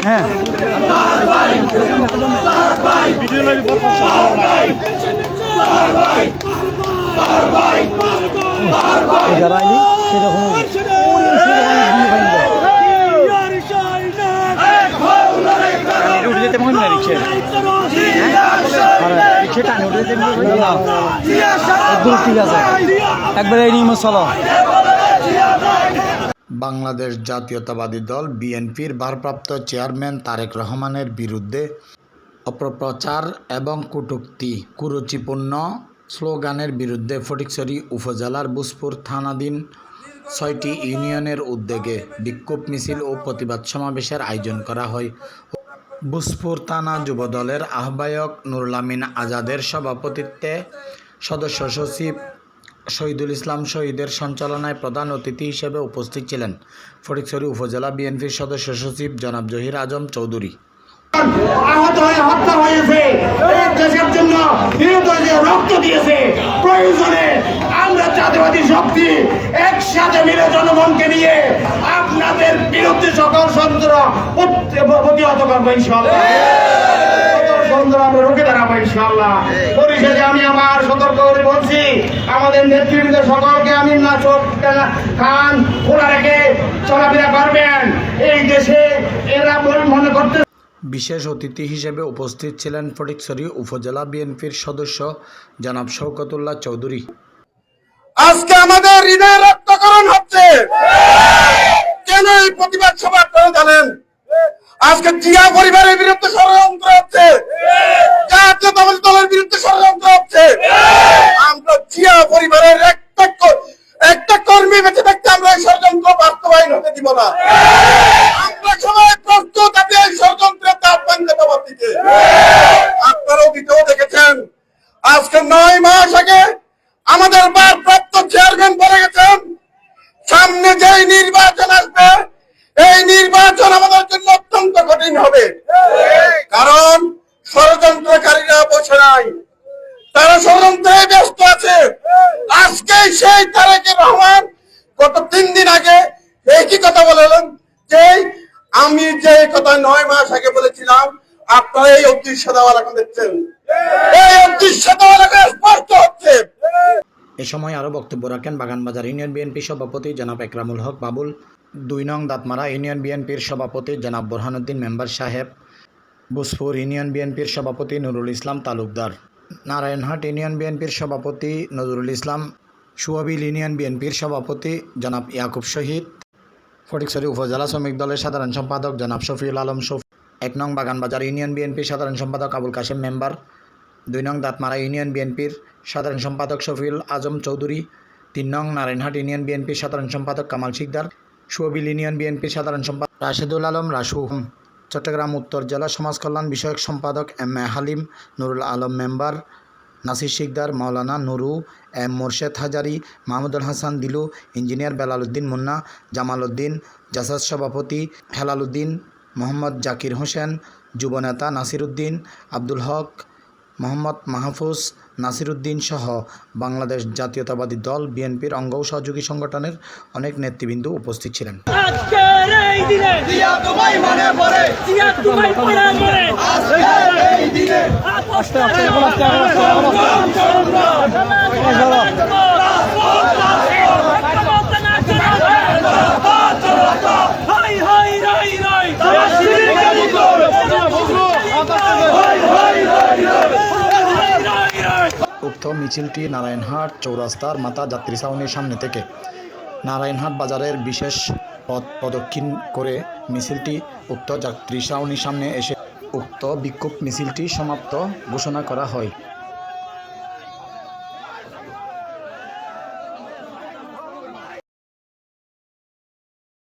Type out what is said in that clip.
হ্যাঁ। যারা আইনি সেরকম উঠে যেতে মনে না রিক্সে। রিক্সে টানে এই চলো। বাংলাদেশ জাতীয়তাবাদী দল বিএনপির ভারপ্রাপ্ত চেয়ারম্যান তারেক রহমানের বিরুদ্ধে অপপ্রচার এবং কটূক্তি, কুরুচিপূর্ণ স্লোগানের বিরুদ্ধে ফটিকছড়ি উপজেলার বুসপুর থানাধীন ছয়টি ইউনিয়নের উদ্যোগে বিক্ষোভ মিছিল ও প্রতিবাদ সমাবেশের আয়োজন করা হয়। বুসপুর থানা যুবদলের আহ্বায়ক নুরলামিন আজাদের সভাপতিত্বে সদস্য সচিব শহীদুল ইসলাম শহীদের সঞ্চালনায় প্রধান অতিথি হিসেবে উপস্থিত ছিলেন। ফটিকছড়ি উপজেলা বিএনপির সদস্য সচিব জনাব জহির আজম চৌধুরী। আহত হয়ে হত্যা হয়েছে। দেশের জন্য নিহত রক্ত দিয়েছে। প্রয়োজনে আমরা জাতীয়বাদী শক্তি একসাথে মিলে জনগণকে নিয়ে আপনাদের বিরুদ্ধে সকল সন্ত্র প্রতিহত করব ইনশাল্লাহ আমরা আমি আমার সতর্ক করে বলছি, আমাদের সকলকে আমি না রেখে চলাফেরা করবেন। এই দেশে এরা বিশেষ অতিথি হিসেবে উপস্থিত ছিলেন ফটিকছড়ি উপজেলা বিএনপির সদস্য জনাব শওকতুল্লাহ চৌধুরী। আজকে আমাদের হৃদয় রক্তকরণ হচ্ছে। কেন এই প্রতিবাদ সভা আপনারা জানেন? আজকে জিয়া পরিবারের বিরুদ্ধে ষড়যন্ত্র হচ্ছে। জাতীয়তাবাদী দলের বিরুদ্ধে ষড়যন্ত্র হচ্ছে। আমরা জিয়া পরিবারের একটা একটা কর্মী বেঁচে থাকতে আমরা এই ষড়যন্ত্র বাস্তবায়ন হতে দিব না আমরা সবাই প্রস্তুত আছি এই ষড়যন্ত্রের দাঁত ভাঙতে দেওয়ার দিকে আপনারা অতীতেও দেখেছেন আজকে নয় মাস আগে আমাদের ভারপ্রাপ্ত চেয়ারম্যান বলে গেছেন সামনে যেই নির্বাচন আসবে এই নির্বাচন আমাদের জন্য অত্যন্ত কঠিন হবে। কারণ ষড়যন্ত্রকারীরা বসে নাই। তারা ষড়যন্ত্রে ব্যস্ত আছে। আজকে সেই তারেকের রহমান গত তিন দিন আগে একই কথা বলেন যে আমি যে কথা নয় মাস আগে বলেছিলাম, আপনারা এই অদৃশ্য দেওয়া এখন দেখছেন। এই অদৃশ্য দেওয়া স্পষ্ট হচ্ছে। এ সময় আরও বক্তব্য রাখেন বাগানবাজার ইউনিয়ন বিএনপি সভাপতি জনাব একরামুল হক বাবুল। দুই নং দাঁতমারা ইউনিয়ন বিএনপির সভাপতি জনাব বোরহানুদ্দিন মেম্বার সাহেব বুসপুর ইউনিয়ন বিএনপির সভাপতি নুরুল ইসলাম তালুকদার, নারায়ণহাট ইউনিয়ন বিএনপির সভাপতি নজরুল ইসলাম, সুয়াবিল ইউনিয়ন বিএনপির সভাপতি জনাব ইয়াকুব শহীদ, ফটিকছড়ি উপজেলা শ্রমিক দলের সাধারণ সম্পাদক জনাব শফিউল আলম শফি, এক নং বাগানবাজার ইউনিয়ন বিএনপির সাধারণ সম্পাদক আবুল কাশেম মেম্বার, দুই নং দাঁতমারা ইউনিয়ন বিএনপির সাধারণ সম্পাদক শফিউল আজম চৌধুরী, তিন নং নারায়ণহাট ইউনিয়ন বিএনপির সাধারণ সম্পাদক কামাল শিকদার সুবিল ইউনিয়ন বিএনপির সাধারণ সম্পাদক রাশেদুল আলম রাসু। চট্টগ্রাম উত্তর জেলা সমাজ কল্যাণ বিষয়ক সম্পাদক M A Halim, Nurul Alam member, Nasir Shikdar, Maulana Nuru, M Morshed Hazari, Mahmudul Hasan Dilu, engineer Belal Uddin Munna Jamal Uddin Jasad সভাপতি হেলাল উদ্দিন মোহাম্মদ জাকির হোসেন, যুবনেতা নাসির উদ্দিন আব্দুল হক মোহাম্মদ মাহফুজ নাসিরুদ্দিন সহ বাংলাদেশ জাতীয়তাবাদী দল বিএনপির অঙ্গ সহযোগী সংগঠনের অনেক নেতৃবৃন্দ উপস্থিত ছিলেন। আজকের এই দিনে জিয়া তোমায় মনে পড়ে জিয়া তোমায় মনে পড়ে আজকের এই দিনে আস্তে আস্তে আস্তে হাই হাই রাই রাই উক্ত মিছিলটি নারায়ণহাট চৌরাস্তার মাতা যাত্রী ছাউনির সামনে থেকে। নারায়ণহাট বাজারের বিশেষ পথ প্রদক্ষিণ করে মিছিলটি উক্ত যাত্রী ছাউনির সামনে এসে উক্ত বিক্ষোভ মিছিলটি সমাপ্ত ঘোষণা করা হয়।